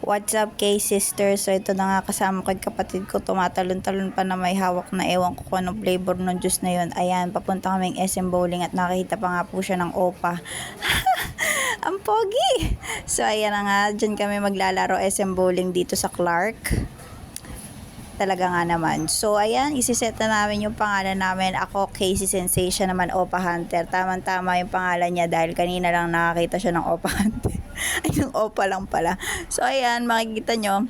What's up, K-sister? So, ito na nga kasama ko kapatid ko. Tumatalon-talon pa na may hawak na ewan ko kung anong flavor ng juice na yun. Ayan, papunta kaming SM Bowling at nakita pa nga po siya ng opa. Ang pogi! So, ayan na nga. Diyan kami maglalaro SM Bowling dito sa Clark talaga nga naman. So, ayan, isiset na namin yung pangalan namin. Ako, Casey Sensation naman, Opa Hunter. Tamang-tama yung pangalan niya dahil kanina lang nakakita siya ng Opa Hunter. Ay, yung Opa lang pala. So, ayan, makikita nyo,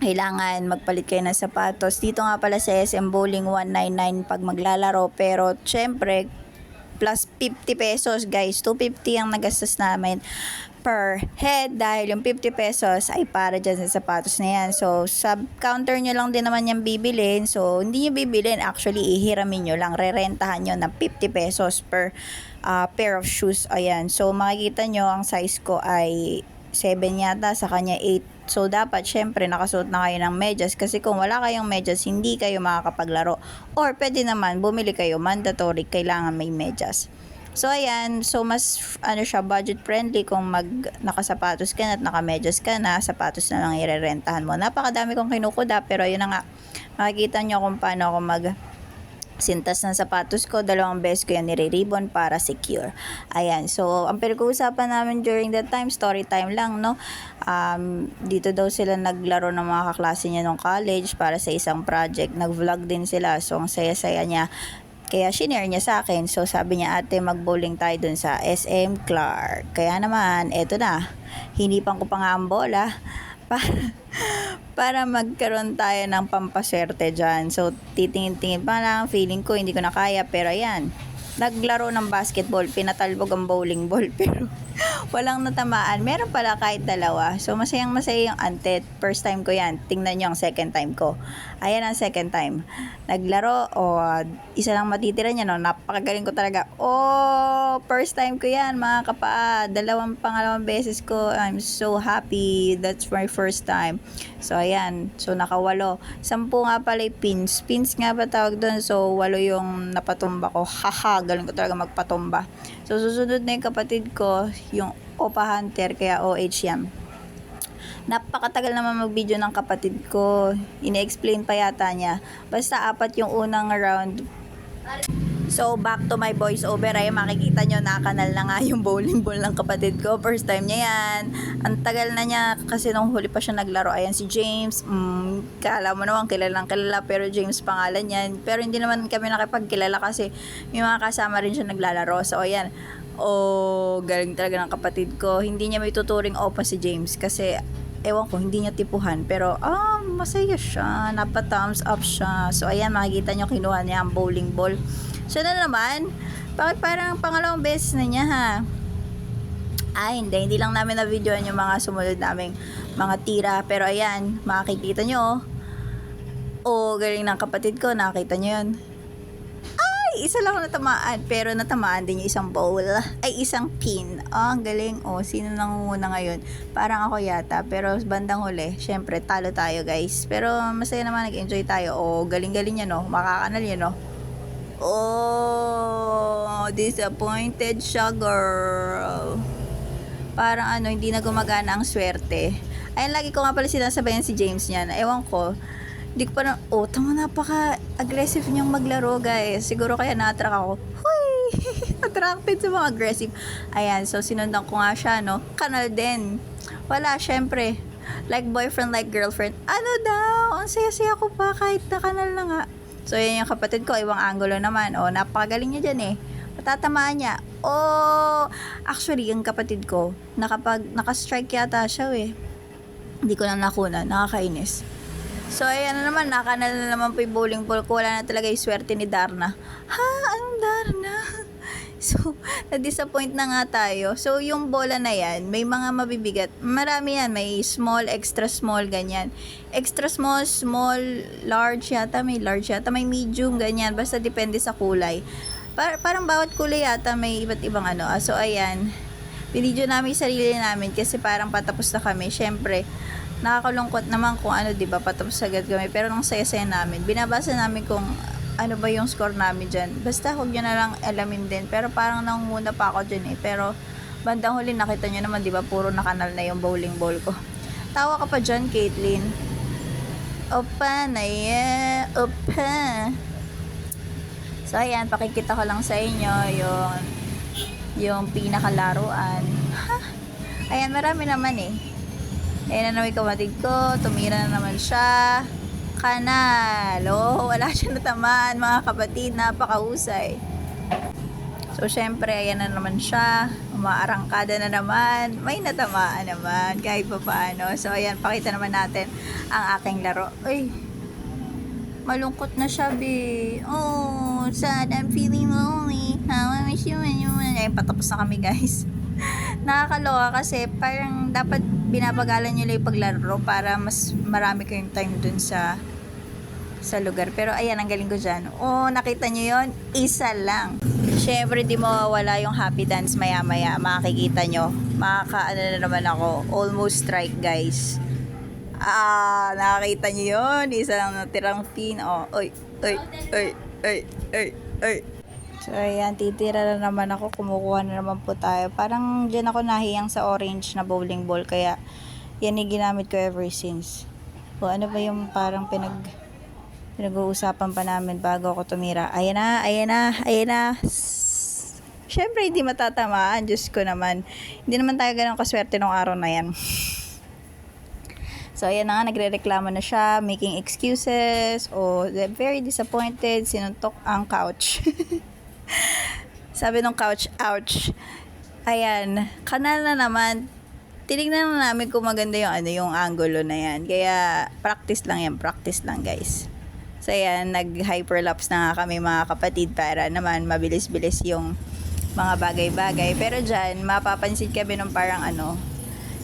kailangan magpalit kayo ng sapatos. Dito nga pala sa SM Bowling 199 pag maglalaro. Pero, syempre, plus 50 pesos guys. 250 ang nagastos namin per head dahil yung 50 pesos ay para dyan sa sapatos na yan. So, sa counter nyo lang din naman yung bibilin. So, hindi nyo bibilin. Actually, ihiramin nyo lang. Rerentahan nyo ng 50 pesos per uh, pair of shoes. Ayan. So, makikita nyo, ang size ko ay 7 yata, sa kanya 8. So, dapat, syempre, nakasuot na kayo ng medyas. Kasi kung wala kayong medyas, hindi kayo makakapaglaro. Or, pwede naman, bumili kayo. Mandatory, kailangan may medyas. So, ayan. So, mas, ano siya, budget friendly kung mag nakasapatos ka na at nakamedyas ka na, sapatos na lang irerentahan mo. Napakadami kong kinukuda, pero yun na nga, makikita nyo kung paano ako mag sintas ng sapatos ko, dalawang beses ko yan nire-ribbon para secure. Ayan, so ang pinag-uusapan namin during that time, story time lang, no? Um, dito daw sila naglaro ng mga kaklase niya nung college para sa isang project. Nag-vlog din sila, so ang saya-saya niya. Kaya shinare niya sa akin. So sabi niya, ate, mag-bowling tayo dun sa SM Clark. Kaya naman, eto na. Hinipan ko pa nga ang bola para, para magkaroon tayo ng pampaswerte dyan. So, titingin-tingin pa lang, feeling ko hindi ko na kaya, pero ayan, naglaro ng basketball, pinatalbog ang bowling ball, pero walang natamaan. Meron pala kahit dalawa. So, masayang masaya yung antet. First time ko yan. Tingnan nyo ang second time ko. Ayan ang second time. Naglaro, o oh, isa lang matitira niya, no? Napakagaling ko talaga. Oh, first time ko yan, mga kapaa. Dalawang pangalawang beses ko. I'm so happy. That's my first time. So, ayan. So, nakawalo. Sampu nga pala yung pins. Pins nga ba tawag doon? So, walo yung napatumba ko. Haha, galing ko talaga magpatumba. So, susunod na yung kapatid ko, yung Opa Hunter, kaya OH yan. Napakatagal naman mag-video ng kapatid ko. Ine-explain pa yata niya. Basta apat yung unang round. So, back to my voice over ay makikita nyo na kanal na nga yung bowling ball ng kapatid ko. First time niya yan. Ang tagal na niya kasi nung huli pa siya naglaro. Ayan si James. Mm, kala mo naman kilalang kilala pero James pangalan yan. Pero hindi naman kami nakipagkilala kasi may mga kasama rin siya naglalaro. So, ayan. Oh, galing talaga ng kapatid ko. Hindi niya may tuturing opa si James kasi ewan ko, hindi niya tipuhan. Pero, ah, masaya siya. Napa-thumbs up siya. So, ayan, makikita niyo kinuha niya ang bowling ball. Siya na naman, bakit parang pangalawang beses na niya, ha? Ay, hindi. Hindi lang namin na-videoan yung mga sumunod naming mga tira. Pero, ayan, makikita niyo, oh. Oh, galing ng kapatid ko. Nakita niyo yun isa lang natamaan, pero natamaan din yung isang bowl. Ay, isang pin. Oh, ang galing. Oh, sino nangunguna ngayon? Parang ako yata. Pero bandang huli, syempre, talo tayo, guys. Pero masaya naman, nag-enjoy tayo. Oh, galing-galing yan, no? Makakanal yan, no? Oh, disappointed siya, girl. Parang ano, hindi na gumagana ang swerte. Ayun, lagi ko nga pala sinasabayan si James niyan. Ewan ko, hindi ko pa na, oh, tama napaka-aggressive niyang maglaro, guys. Siguro kaya na-attract ako. Huy! Attracted sa mga aggressive. Ayan, so sinundan ko nga siya, no? Kanal din. Wala, syempre. Like boyfriend, like girlfriend. Ano daw? Ang saya-saya ko pa kahit na kanal na nga. So, yan yung kapatid ko. Ibang angulo naman. Oh, napakagaling niya dyan eh. Matatamaan niya. Oh! Actually, yung kapatid ko, nakapag, naka-strike yata siya eh. Hindi ko na nakuna. Nakakainis. So, ayan na naman, nakanal na naman po yung bowling ball ko. Wala na talaga yung swerte ni Darna. Ha? Anong Darna? So, na-disappoint na nga tayo. So, yung bola na yan, may mga mabibigat. Marami yan. May small, extra small, ganyan. Extra small, small, large yata. May large yata. May medium, ganyan. Basta depende sa kulay. Par- parang bawat kulay yata may iba't ibang ano. Ah, so, ayan. Binidyo namin yung sarili namin kasi parang patapos na kami. Siyempre, nakakalungkot naman kung ano, 'di ba? Patapos agad kami. Pero nung saya-saya namin, binabasa namin kung ano ba yung score namin dyan. Basta huwag nyo na lang alamin din. Pero parang nangunguna pa ako dyan eh. Pero bandang huli nakita nyo naman, di ba? Puro nakanal na yung bowling ball ko. Tawa ka pa dyan, Caitlyn. Opa, naya. Opa. So, ayan, pakikita ko lang sa inyo yung yung pinakalaruan. Ha? Ayan, marami naman eh. Ayan na naman yung kamatid ko. Tumira na naman siya. Kanal. Oh, wala siya natamaan, mga kapatid. Napakahusay. So, syempre, ayan na naman siya. Umaarangkada na naman. May natamaan naman, kahit pa paano. So, ayan, pakita naman natin ang aking laro. Uy, malungkot na siya, be. Oh, sad. I'm feeling lonely. How I miss you when you. Ayun, patapos na kami, guys. Nakakaloka kasi parang dapat binabagalan nyo lang yung paglaro para mas marami kayong time dun sa sa lugar. Pero ayan, ang galing ko dyan. Oh, nakita nyo yon Isa lang. Siyempre, di mawawala yung happy dance maya-maya. Makikita nyo. Makaka, ano na naman ako. Almost strike, guys. Ah, nakakita nyo yun. Isa lang natirang pin. Oh, oy, oy, oy, oy, oy, oy. So, ayan, titira na naman ako. Kumukuha na naman po tayo. Parang dyan ako nahiyang sa orange na bowling ball. Kaya, yan yung ginamit ko ever since. O, ano ba yung parang pinag pinag-uusapan pa namin bago ako tumira. Ayan na, ayan na, ayan na. Siyempre, hindi matatamaan. Diyos ko naman. Hindi naman tayo ganun kaswerte nung araw na yan. So, ayan na nga, nagre-reklamo na siya, making excuses, o very disappointed, sinuntok ang couch. Sabi nung couch, ouch. Ayan, kanal na naman. Tinignan na namin kung maganda yung ano, yung angulo na yan. Kaya, practice lang yan, practice lang guys. So, ayan, nag-hyperlapse na nga kami mga kapatid para naman mabilis-bilis yung mga bagay-bagay. Pero dyan, mapapansin kami nung parang ano,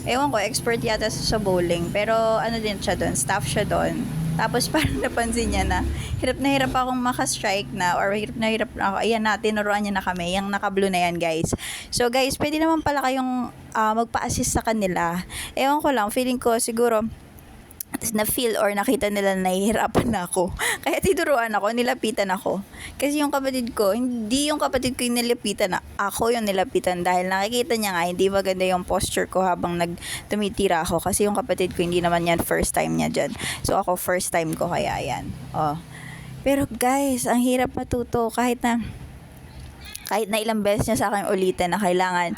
ewan ko, expert yata sa bowling. Pero ano din siya doon, staff siya doon. Tapos parang napansin niya na hirap na hirap akong makastrike na or hirap na hirap na ako. Ayan na, tinuruan niya na kami. Yung naka-blue na yan, guys. So, guys, pwede naman pala kayong ah, magpa-assist sa kanila. Ewan ko lang, feeling ko siguro na feel or nakita nila na nahihirapan na ako. Kaya tinuruan ako, nilapitan ako. Kasi yung kapatid ko, hindi yung kapatid ko yung nilapitan na ako yung nilapitan dahil nakikita niya nga hindi maganda yung posture ko habang nag tumitira ako kasi yung kapatid ko hindi naman yan first time niya dyan. So ako first time ko kaya yan. Oh. Pero guys, ang hirap matuto kahit na kahit na ilang beses niya sa akin ulitin na kailangan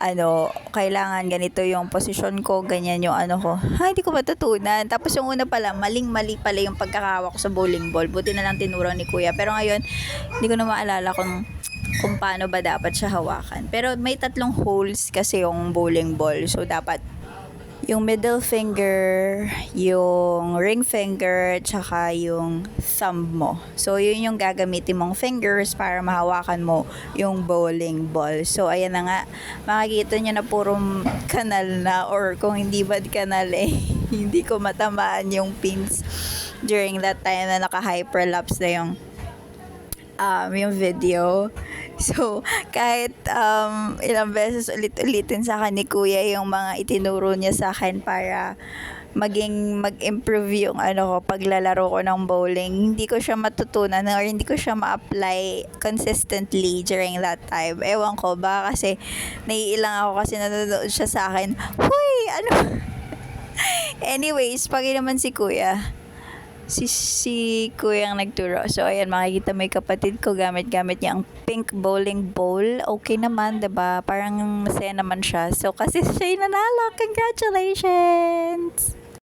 ano, kailangan ganito yung posisyon ko, ganyan yung ano ko. Ha, hindi ko matutunan. Tapos yung una pala, maling-mali pala yung pagkakawak ko sa bowling ball. Buti na lang tinuro ni kuya. Pero ngayon, hindi ko na maalala kung kung paano ba dapat siya hawakan. Pero may tatlong holes kasi yung bowling ball. So, dapat yung middle finger, yung ring finger, tsaka yung thumb mo. So, yun yung gagamitin mong fingers para mahawakan mo yung bowling ball. So, ayan na nga, makikita nyo na puro kanal na or kung hindi bad kanal eh, hindi ko matamaan yung pins during that time na naka-hyperlapse na yung um, yung video. So, kahit um, ilang beses ulit-ulitin sa akin ni Kuya yung mga itinuro niya sa akin para maging mag-improve yung ano ko paglalaro ko ng bowling hindi ko siya matutunan or hindi ko siya ma-apply consistently during that time. Ewan ko ba kasi naiilang ako kasi nanonood siya sa akin huy ano? Anyways pag naman si kuya si, si kuya ang nagturo. So, ayan, makikita may kapatid ko gamit-gamit niya ang pink bowling ball. Okay naman, ba Parang masaya naman siya. So, kasi siya yung nanalo. Congratulations!